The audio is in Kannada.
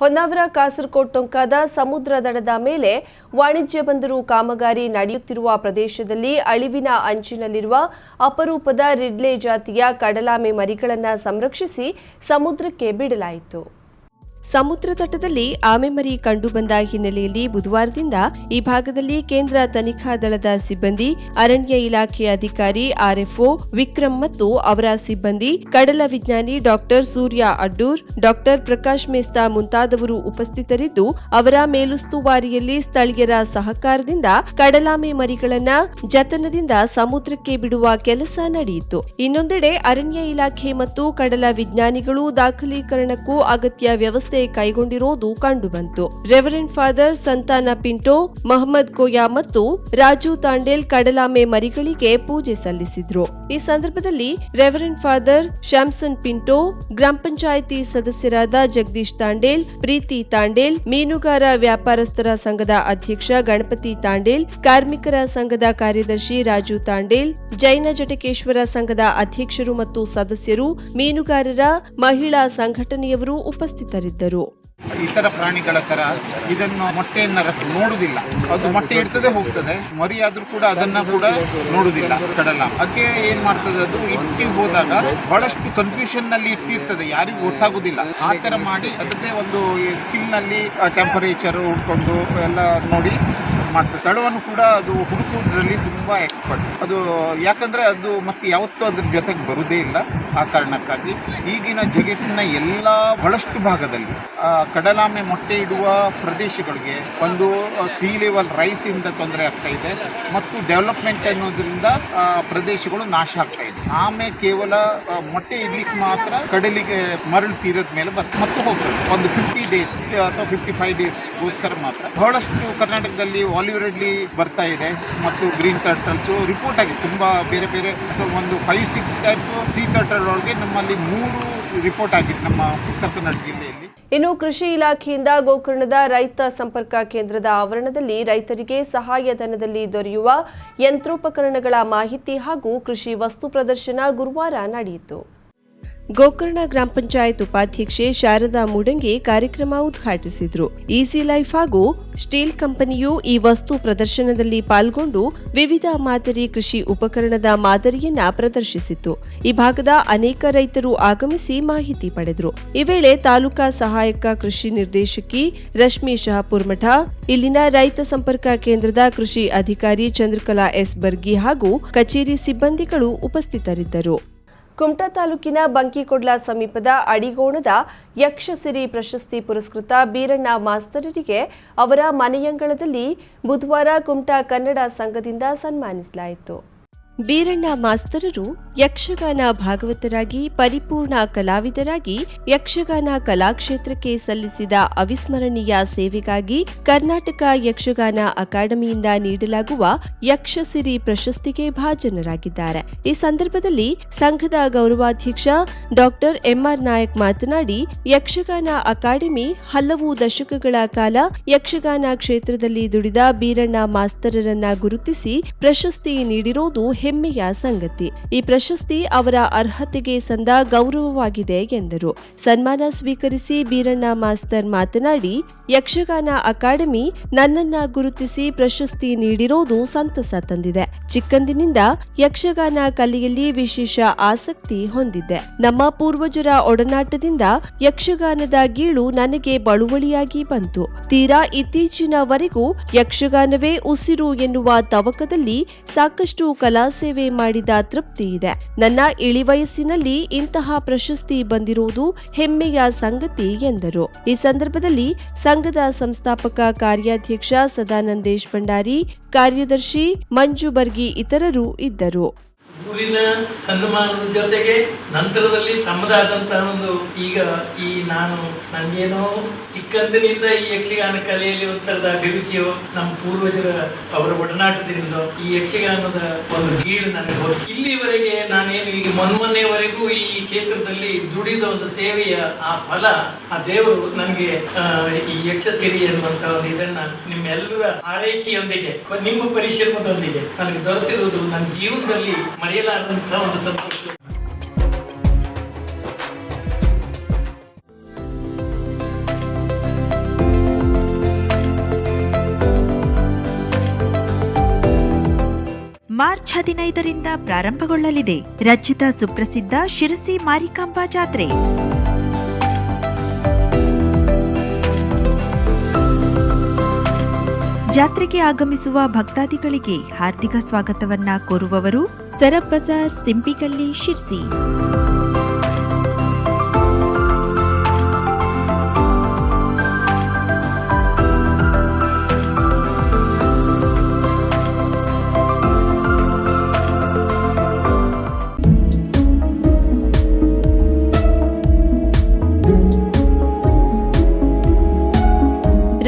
ಹೊನ್ನಾವರ ಕಾಸರಕೋಟ್ ಟೊಂಕಾದ ಸಮುದ್ರ ದಡದ ಮೇಲೆ ವಾಣಿಜ್ಯ ಬಂದರು ಕಾಮಗಾರಿ ನಡೆಯುತ್ತಿರುವ ಪ್ರದೇಶದಲ್ಲಿ ಅಳಿವಿನ ಅಂಚಿನಲ್ಲಿರುವ ಅಪರೂಪದ ರಿಡ್ಲೆ ಜಾತಿಯ ಕಡಲಾಮೆ ಮರಿಗಳನ್ನು ಸಂರಕ್ಷಿಸಿ ಸಮುದ್ರಕ್ಕೆ ಬಿಡಲಾಯಿತು. ಸಮುದ್ರ ತಟದಲ್ಲಿ ಆಮೆಮರಿ ಕಂಡುಬಂದ ಹಿನ್ನೆಲೆಯಲ್ಲಿ ಬುಧವಾರದಿಂದ ಈ ಭಾಗದಲ್ಲಿ ಕೇಂದ್ರ ತನಿಖಾ ದಳದ ಸಿಬ್ಬಂದಿ, ಅರಣ್ಯ ಇಲಾಖೆ ಅಧಿಕಾರಿ, ಆರ್ಎಫ್ಒ, ವಿಕ್ರಮ್ ಮತ್ತು ಅವರ ಸಿಬ್ಬಂದಿ, ಕಡಲ ವಿಜ್ಞಾನಿ ಡಾಕ್ಟರ್ ಸೂರ್ಯ ಅಡ್ಡೂರ್, ಡಾಕ್ಟರ್ ಪ್ರಕಾಶ್ ಮೇಸ್ತಾ ಮುಂತಾದವರು ಉಪಸ್ಥಿತರಿದ್ದು, ಅವರ ಮೇಲುಸ್ತುವಾರಿಯಲ್ಲಿ ಸ್ಥಳೀಯರ ಸಹಕಾರದಿಂದ ಕಡಲಾಮೆ ಮರಿಗಳನ್ನ ಜತನದಿಂದ ಸಮುದ್ರಕ್ಕೆ ಬಿಡುವ ಕೆಲಸ ನಡೆಯಿತು. ಇನ್ನೊಂದೆಡೆ ಅರಣ್ಯ ಇಲಾಖೆ ಮತ್ತು ಕಡಲ ವಿಜ್ಞಾನಿಗಳು ದಾಖಲೀಕರಣಕ್ಕೂ ಅಗತ್ಯ ವ್ಯವಸ್ಥೆ ಕೈಗೊಂಡಿರುವುದು ಕಂಡುಬಂತು. ರೆವರೆಂಡ್ ಫಾದರ್ ಸಂತಾನ ಪಿಂಟೋ, ಮಹಮ್ಮದ್ ಕೋಯಾ ಮತ್ತು ರಾಜು ತಾಂಡೇಲ್ ಕಡಲಾಮೆ ಮರಿಗಳಿಗೆ ಪೂಜೆ ಸಲ್ಲಿಸಿದ್ರು. ಈ ಸಂದರ್ಭದಲ್ಲಿ ರೆವರೆಂಡ್ ಫಾದರ್ ಶ್ಯಾಮ್ಸನ್ ಪಿಂಟೋ ಗ್ರಾಮ ಪಂಚಾಯಿತಿ ಸದಸ್ಯರಾದ ಜಗದೀಶ್ ತಾಂಡೇಲ್, ಪ್ರೀತಿ ತಾಂಡೇಲ್, ಮೀನುಗಾರ ವ್ಯಾಪಾರಸ್ಥರ ಸಂಘದ ಅಧ್ಯಕ್ಷ ಗಣಪತಿ ತಾಂಡೇಲ್, ಕಾರ್ಮಿಕರ ಸಂಘದ ಕಾರ್ಯದರ್ಶಿ ರಾಜು ತಾಂಡೇಲ್, ಜೈನ ಜಟಕೇಶ್ವರ ಸಂಘದ ಅಧ್ಯಕ್ಷರು ಮತ್ತು ಸದಸ್ಯರು, ಮೀನುಗಾರರ, ಮಹಿಳಾ ಸಂಘಟನೆಯವರು ಉಪಸ್ಥಿತರಿದ್ದರು. ಇತರ ಪ್ರಾಣಿಗಳ ತರ ಇದನ್ನು ಮೊಟ್ಟೆಯನ್ನ ನೋಡುದಿಲ್ಲ. ಅದು ಮೊಟ್ಟೆ ಇಡ್ತದೆ, ಹೋಗ್ತದೆ. ಮರಿ ಆದ್ರೂ ಕೂಡ ಅದನ್ನ ಕೂಡ ನೋಡುದಿಲ್ಲ ಕಡಲ. ಅದಕ್ಕೆ ಏನ್ ಮಾಡ್ತದೆ ಅದು? ಇಟ್ಟಿ ಹೋದಾಗ ಬಹಳಷ್ಟು ಕನ್ಫ್ಯೂಷನ್ನಲ್ಲಿ ಇಟ್ಟಿರ್ತದೆ ಯಾರಿಗೂ ಗೊತ್ತಾಗುದಿಲ್ಲ. ಆ ತರ ಮಾಡಿ ಅದೇ ಒಂದು ಸ್ಕಿಲ್ನಲ್ಲಿ ಟೆಂಪರೇಚರ್ ಉಟ್ಕೊಂಡು ಎಲ್ಲ ನೋಡಿ ಮಾಡ್ತದೆ ತಳವನ್ನು ಕೂಡ ಅದು ಹುಡುಕುವುದರಲ್ಲಿ ತುಂಬ ಎಕ್ಸ್ಪರ್ಟ್ ಅದು ಯಾಕಂದರೆ ಅದು ಮತ್ತೆ ಯಾವತ್ತೂ ಅದ್ರ ಜೊತೆಗೆ ಬರುವುದೇ ಇಲ್ಲ ಆ ಕಾರಣಕ್ಕಾಗಿ. ಈಗಿನ ಜಗತ್ತಿನ ಎಲ್ಲ ಬಹಳಷ್ಟು ಭಾಗದಲ್ಲಿ ಕಡಲಾಮೆ ಮೊಟ್ಟೆ ಇಡುವ ಪ್ರದೇಶಗಳಿಗೆ ಒಂದು ಸಿ ಲೆವೆಲ್ ರೈಸ್ ಇಂದ ತೊಂದರೆ ಆಗ್ತಾ ಇದೆ ಮತ್ತು ಡೆವಲಪ್ಮೆಂಟ್ ಅನ್ನೋದ್ರಿಂದ ಪ್ರದೇಶಗಳು ನಾಶ ಆಗ್ತಾ ಇದೆ. ಆಮೆ ಕೇವಲ ಮೊಟ್ಟೆ ಇಡ್ಲಿಕ್ಕೆ ಮಾತ್ರ ಕಡಲಿಗೆ ಮರಳು ತೀರದ ಮೇಲೆ ಬರ್ತದೆ ಮತ್ತು ಹೋಗ್ತದೆ. ಒಂದು ಫಿಫ್ಟಿ ಡೇಸ್ ಅಥವಾ ಫಿಫ್ಟಿ ಫೈವ್ ಡೇಸ್ಗೋಸ್ಕರ ಮಾತ್ರ. ಬಹಳಷ್ಟು ಕರ್ನಾಟಕದಲ್ಲಿ ವಾಲಿವುಡ್ಲಿ ಬರ್ತಾ ಇದೆ ಮತ್ತು ಗ್ರೀನ್ ಟರ್ಟಲ್ಸ್ ರಿಪೋರ್ಟ್ ಆಗಿದೆ. ತುಂಬ ಬೇರೆ ಬೇರೆ ಸೊ ಒಂದು five six type sea turtle ಒಳಗೆ ನಮ್ಮಲ್ಲಿ ಮೂರು ರಿಪೋರ್ಟ್ ಆಗಿದೆ ನಮ್ಮ ಉತ್ತರ ಕನ್ನಡ ಜಿಲ್ಲೆಯಲ್ಲಿ. ಇನ್ನು ಕೃಷಿ ಇಲಾಖೆಯಿಂದ ಗೋಕರ್ಣದ ರೈತ ಸಂಪರ್ಕ ಕೇಂದ್ರದ ಆವರಣದಲ್ಲಿ ರೈತರಿಗೆ ಸಹಾಯಧನದಲ್ಲಿ ದೊರೆಯುವ ಯಂತ್ರೋಪಕರಣಗಳ ಮಾಹಿತಿ ಹಾಗೂ ಕೃಷಿ ವಸ್ತು ಪ್ರದರ್ಶನ ಗುರುವಾರ ನಡೆಯಿತು. ಗೋಕರ್ಣ ಗ್ರಾಮ ಪಂಚಾಯತ್ ಉಪಾಧ್ಯಕ್ಷೆ ಶಾರದಾ ಮೂಡಂಗಿ ಕಾರ್ಯಕ್ರಮ ಉದ್ಘಾಟಿಸಿದ್ರು. ಈಸಿ ಲೈಫ್ ಹಾಗೂ ಸ್ಟೀಲ್ ಕಂಪನಿಯು ಈ ವಸ್ತು ಪ್ರದರ್ಶನದಲ್ಲಿ ಪಾಲ್ಗೊಂಡು ವಿವಿಧ ಮಾದರಿ ಕೃಷಿ ಉಪಕರಣದ ಮಾದರಿಯನ್ನ ಪ್ರದರ್ಶಿಸಿತು ಈ ಭಾಗದ ಅನೇಕ ರೈತರು ಆಗಮಿಸಿ ಮಾಹಿತಿ ಪಡೆದರು. ಈ ವೇಳೆ ತಾಲೂಕಾ ಸಹಾಯಕ ಕೃಷಿ ನಿರ್ದೇಶಕಿ ರಶ್ಮಿ ಶಹಾಪುರ್ಮಠ ಇಲ್ಲಿನ ರೈತ ಸಂಪರ್ಕ ಕೇಂದ್ರದ ಕೃಷಿ ಅಧಿಕಾರಿ ಚಂದ್ರಕಲಾ ಎಸ್ ಬರ್ಗಿ ಹಾಗೂ ಕಚೇರಿ ಸಿಬ್ಬಂದಿಗಳು ಉಪಸ್ಥಿತರಿದ್ದರು. ಕುಮಟಾ ತಾಲೂಕಿನ ಬಂಕಿಕೊಡ್ಲ ಸಮೀಪದ ಅಡಿಗೋಣದ ಯಕ್ಷಸಿರಿ ಪ್ರಶಸ್ತಿ ಪುರಸ್ಕೃತ ಬೀರಣ್ಣ ಮಾಸ್ತರರಿಗೆ ಅವರ ಮನೆಯಂಗಳದಲ್ಲಿ ಬುಧವಾರ ಕುಮಟಾ ಕನ್ನಡ ಸಂಘದಿಂದ ಸನ್ಮಾನಿಸಲಾಯಿತು. ಬೀರಣ್ಣ ಮಾಸ್ತರರು ಯಕ್ಷಗಾನ ಭಾಗವತರಾಗಿ, ಪರಿಪೂರ್ಣ ಕಲಾವಿದರಾಗಿ ಯಕ್ಷಗಾನ ಕಲಾಕ್ಷೇತ್ರಕ್ಕೆ ಸಲ್ಲಿಸಿದ ಅವಿಸ್ಮರಣೀಯ ಸೇವೆಗಾಗಿ ಕರ್ನಾಟಕ ಯಕ್ಷಗಾನ ಅಕಾಡೆಮಿಯಿಂದ ನೀಡಲಾಗುವ ಯಕ್ಷಸಿರಿ ಪ್ರಶಸ್ತಿಗೆ ಭಾಜನರಾಗಿದ್ದಾರೆ. ಈ ಸಂದರ್ಭದಲ್ಲಿ ಸಂಘದ ಗೌರವಾಧ್ಯಕ್ಷ ಡಾಕ್ಟರ್ ಎಂಆರ್ ನಾಯಕ್ ಮಾತನಾಡಿ, ಯಕ್ಷಗಾನ ಅಕಾಡೆಮಿ ಹಲವು ದಶಕಗಳ ಕಾಲ ಯಕ್ಷಗಾನ ಕ್ಷೇತ್ರದಲ್ಲಿ ದುಡಿದ ಬೀರಣ್ಣ ಮಾಸ್ತರರನ್ನ ಗುರುತಿಸಿ ಪ್ರಶಸ್ತಿ ನೀಡಿರೋದು ಹೆಮ್ಮೆಯ ಸಂಗತಿ. ಈ ಪ್ರಶಸ್ತಿ ಅವರ ಅರ್ಹತೆಗೆ ಸಂದ ಗೌರವವಾಗಿದೆ ಎಂದರು. ಸನ್ಮಾನ ಸ್ವೀಕರಿಸಿ ಬೀರಣ್ಣ ಮಾಸ್ತರ್ ಮಾತನಾಡಿ, ಯಕ್ಷಗಾನ ಅಕಾಡೆಮಿ ನನ್ನನ್ನ ಗುರುತಿಸಿ ಪ್ರಶಸ್ತಿ ನೀಡಿರೋದು ಸಂತಸ ತಂದಿದೆ. ಚಿಕ್ಕಂದಿನಿಂದ ಯಕ್ಷಗಾನ ಕಲೆಯಲ್ಲಿ ವಿಶೇಷ ಆಸಕ್ತಿ ಹೊಂದಿದ್ದೆ. ನಮ್ಮ ಪೂರ್ವಜರ ಒಡನಾಟದಿಂದ ಯಕ್ಷಗಾನದ ಗೀಳು ನನಗೆ ಬಳುವಳಿಯಾಗಿ ಬಂತು. ತೀರಾ ಇತ್ತೀಚಿನವರೆಗೂ ಯಕ್ಷಗಾನವೇ ಉಸಿರು ಎನ್ನುವ ತವಕದಲ್ಲಿ ಸಾಕಷ್ಟು ಕಲಾ ಸೇವೆ ಮಾಡಿದ ತೃಪ್ತಿ ಇದೆ. ನನ್ನ ಇಳಿವಯಸ್ಸಿನಲ್ಲಿ ಇಂತಹ ಪ್ರಶಸ್ತಿ ಬಂದಿರುವುದು ಹೆಮ್ಮೆಯ ಸಂಗತಿ ಎಂದರು. ಈ ಸಂದರ್ಭದಲ್ಲಿ ಸಂಘದ ಸಂಸ್ಥಾಪಕ ಕಾರ್ಯಾಧ್ಯಕ್ಷ ಸದಾನಂದೇಶ್ ಭಂಡಾರಿ ಕಾರ್ಯದರ್ಶಿ ಮಂಜು ಬರ್ಗಿ ಇತರರು ಇದ್ದರು. ಊರಿನ ಸನ್ಮಾನದ ಜೊತೆಗೆ ನಂತರದಲ್ಲಿ ತಮ್ಮದಾದಂತಹ ಒಂದು ಈಗ ಈ ನಾನು ನನಗೇನೋ ಚಿಕ್ಕಂದಿನಿಂದ ಈ ಯಕ್ಷಗಾನ ಕಲೆಯಲ್ಲಿ ಒಂಥರದ ಅಭಿರುಚಿಯೋ ನಮ್ಮ ಪೂರ್ವಜರ ಅವರ ಒಡನಾಟದಿಂದ ಈ ಯಕ್ಷಗಾನದ ಒಂದು ಗೀಳು ನನಗೆ ಇಲ್ಲಿವರೆಗೆ ನಾನೇನು ಈಗ ಮೊನ್ಮೊನ್ನೆವರೆಗೂ ಈ ಕ್ಷೇತ್ರದಲ್ಲಿ ದುಡಿದ ಒಂದು ಸೇವೆಯ ಆ ಫಲ, ಆ ದೇವರು ನನಗೆ ಈ ಯಕ್ಷ ಸಿರಿ ಎನ್ನುವಂತ ಒಂದು ಇದನ್ನ ನಿಮ್ಮೆಲ್ಲರ ಆರೈಕೆಯೊಂದಿಗೆ ನಿಮ್ಮ ಪರಿಶ್ರಮದೊಂದಿಗೆ ನನಗೆ ದೊರೆತಿರುವುದು ನನ್ನ ಜೀವನದಲ್ಲಿ ಮರೆಯಲಾರದಂತಹ ಒಂದು ಸಂತೋಷ. ಮಾರ್ಚ್ ಹದಿನೈದರಿಂದ ಪ್ರಾರಂಭಗೊಳ್ಳಲಿದೆ. ರಾಜ್ಯದ ಸುಪ್ರಸಿದ್ಧ ಶಿರಸಿ ಮಾರಿಕಾಂಬಾ ಜಾತ್ರೆ. ಜಾತ್ರೆಗೆ ಆಗಮಿಸುವ ಭಕ್ತಾದಿಗಳಿಗೆ ಹಾರ್ದಿಕ ಸ್ವಾಗತವನ್ನ ಕೋರುವವರು ಸರಬ್ ಬಜಾರ್ ಸಿಂಪಿಗಲ್ಲಿ ಶಿರ್ಸಿ.